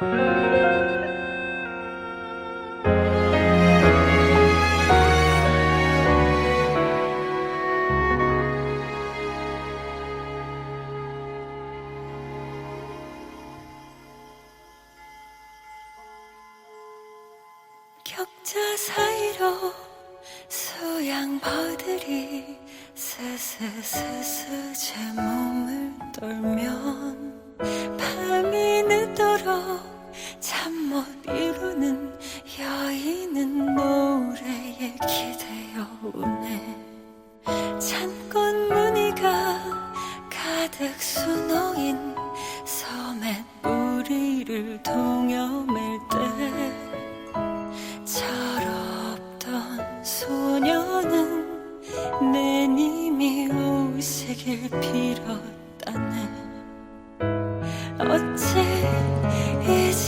격자 사이로 소양버들이 스스스스 제 몸을 밤이 늦도록 잠못 이루는 여인은 노래에 기대어 우네. 창문 무늬가 가득 수놓인 섬의 뿌리를 동여맬 때 철없던 소녀는 내 님이 오시길 빌었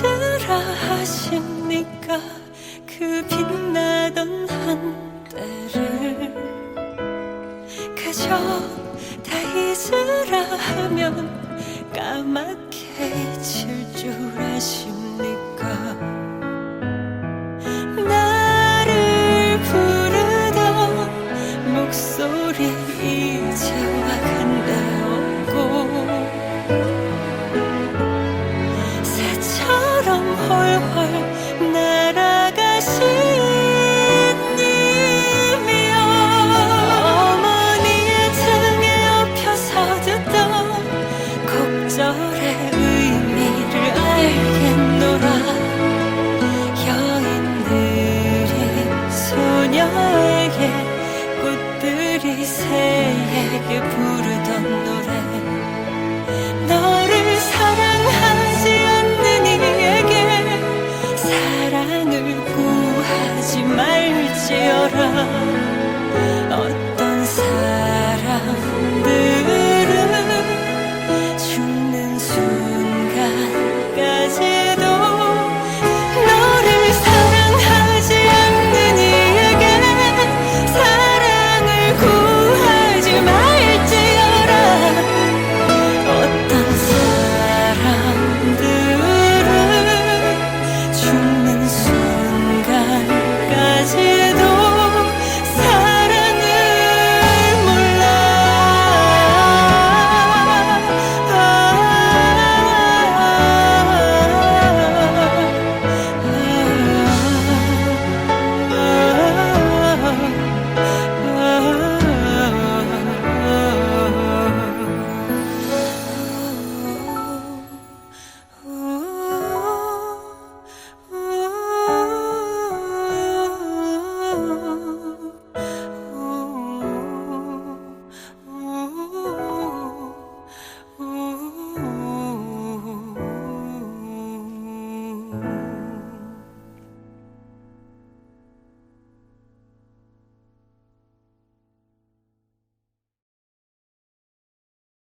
잊으라 하십니까? 그 빛나던 한때를 그저 다 잊으라 하면 까맣게 잊힐 줄 아십니까 그녀에게 꽃들이 새에게 부르던 노래. 너를 사랑하지 않는 이에게 사랑을 구하지 말지어라.